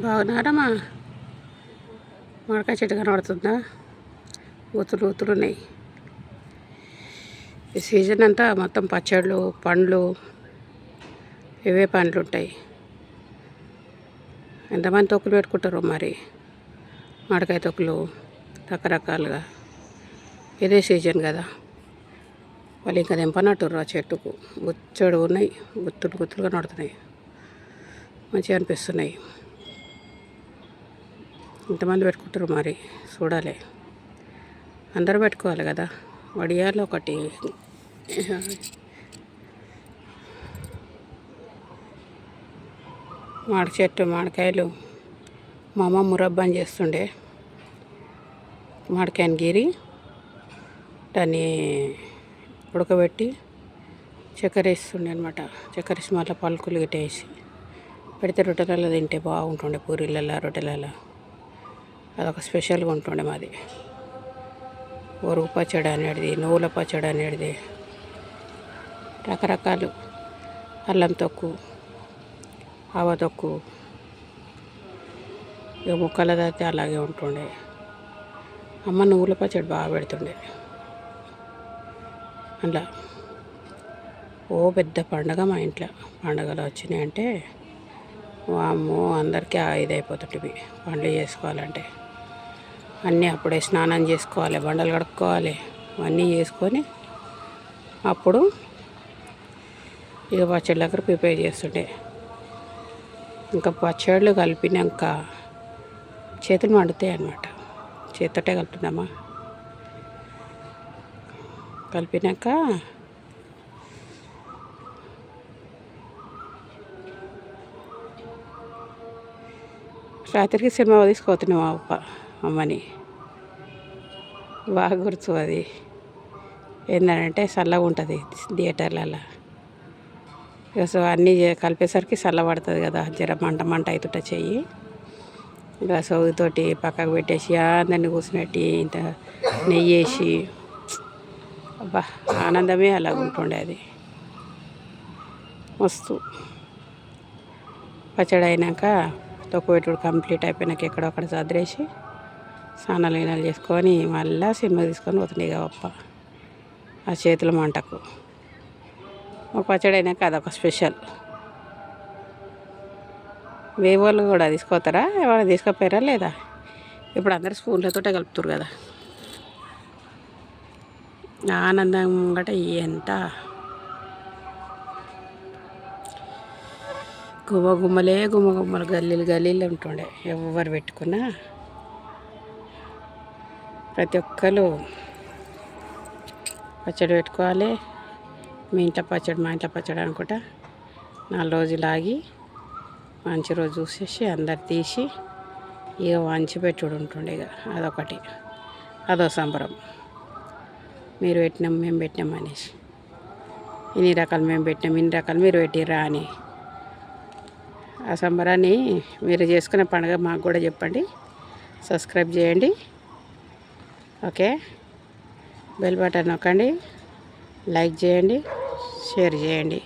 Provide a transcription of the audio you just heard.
బాగున్నారమ్మా. మామిడికాయ చెట్టు కనబడుతుందా? ఊతులు ఊతులు ఉన్నాయి. ఈ సీజన్ అంతా మొత్తం పచ్చళ్ళు పండ్లు ఇవే పండ్లు ఉంటాయి. ఎంతమంది తొక్కులు పెట్టుకుంటారు మరి? మామిడికాయ తొక్కులు రకరకాలుగా. ఇదే సీజన్ కదా. వాళ్ళు ఇంకా దింపనట్టుర్రు ఆ చెట్టుకు. గుచ్చడు ఉన్నాయి గుత్తులు గుత్తులుగా నడుతున్నాయి మంచిగా అనిపిస్తున్నాయి. ఇంతమంది పెట్టుకుంటారు మరి చూడాలి. అందరూ పెట్టుకోవాలి కదా. వడియాలు ఒకటి. మామిడి చెట్టు మామిడికాయలు. మా అమ్మ మురబ్బాని చేస్తుండే. మామిడికాయని గీరి దాన్ని ఉడకబెట్టి చక్కెర వేస్తుండే అనమాట చక్కెర వేసి మళ్ళీ పలుకులు గిట్టేసి పెడితే రొట్టెలలో తింటే బాగుంటుండే పూరీలలో రొట్టెలలో అదొక స్పెషల్గా ఉంటుండే మాది. ఒరుగు పచ్చడి అనేది నువ్వుల పచ్చడి అనేది రకరకాలు. అల్లం తొక్కు ఆవ తొక్కు ఇక ముక్కల అయితే అలాగే ఉంటుండే. అమ్మ నువ్వుల పచ్చడి బాగా పెడుతుండే. అలా ఓ పెద్ద పండగ మా ఇంట్లో. పండగలు వచ్చినాయంటే వామ్మో అందరికీ ఇదైపోతుంటివి. పండ్లు చేసుకోవాలంటే. అన్నీ అప్పుడే స్నానం చేసుకోవాలి బండలు కడుక్కోవాలి అన్నీ చేసుకొని అప్పుడు ఇక పచ్చడి దగ్గర ప్రిపేర్ చేస్తుండే. ఇంకా పచ్చళ్ళు కలిపినాక చేతులు మండుతాయి అన్నమాట. చేతటే కలుపుతున్నామా? కలిపినాక రాత్రికి సినిమా తీసుకుపోతున్నాం అప్ప అమ్మని. బాగా గుర్తు అది. ఏంటంటే చల్లగా ఉంటుంది థియేటర్లలో ఇక సో అన్నీ కలిపేసరికి చల్లబడుతుంది కదా జర మంట మంట అవుతుంట చెయ్యి. ఇక సోగితోటి పక్కకు పెట్టేసి అందరిని కూర్చున్నట్టు ఇంత నెయ్యి వేసి అబ్బా ఆనందమే అలా ఉంటుండే అది. మస్తు. పచ్చడి అయినాక తొక్కుపెట్టుడు కంప్లీట్ అయిపోయినాక ఎక్కడొక్కడ చదిరేసి స్నానాలు వినాలు చేసుకొని మళ్ళీ సినిమా తీసుకొని పోతుండే గొప్ప ఆ చేతుల మంటకు. ఒక పచ్చడి అయినాక అదొక స్పెషల్. వేవోళ్ళు కూడా తీసుకోతారా ఎవరైనా తీసుకపోయారా లేదా? ఇప్పుడు అందరు స్పూన్లతోటే కలుపుతారు కదా. ఆనందం గట ఎంత గుమ్మ గుమ్మలే గుమ్మ గుమ్మలు గల్లీలు గల్లీలు ఉంటుండే. ఎవరు పెట్టుకున్నా ప్రతి ఒక్కరు పచ్చడి పెట్టుకోవాలి. మీ ఇంట్లో పచ్చడి మా ఇంట్లో పచ్చడి అనుకుంటా నాలుగు రోజులు ఆగి మంచి రోజు చూసేసి అందరు తీసి ఇక వంచి పెట్టుడు ఉంటుండే ఇక అదొకటి. అదో సంబరం. మీరు పెట్టినాం మేము పెట్టినాం అనేసి. ఇన్ని రకాలు మేము పెట్టినాం ఇన్ని రకాలు మీరు పెట్టిరా అని. ఆ సంబరాన్ని మీరు చేసుకునే పండుగ మాకు కూడా చెప్పండి. సబ్స్క్రైబ్ చేయండి. ఓకే? బెల్ బటన్ నొక్కండి. లైక్ చేయండి. షేర్ చేయండి.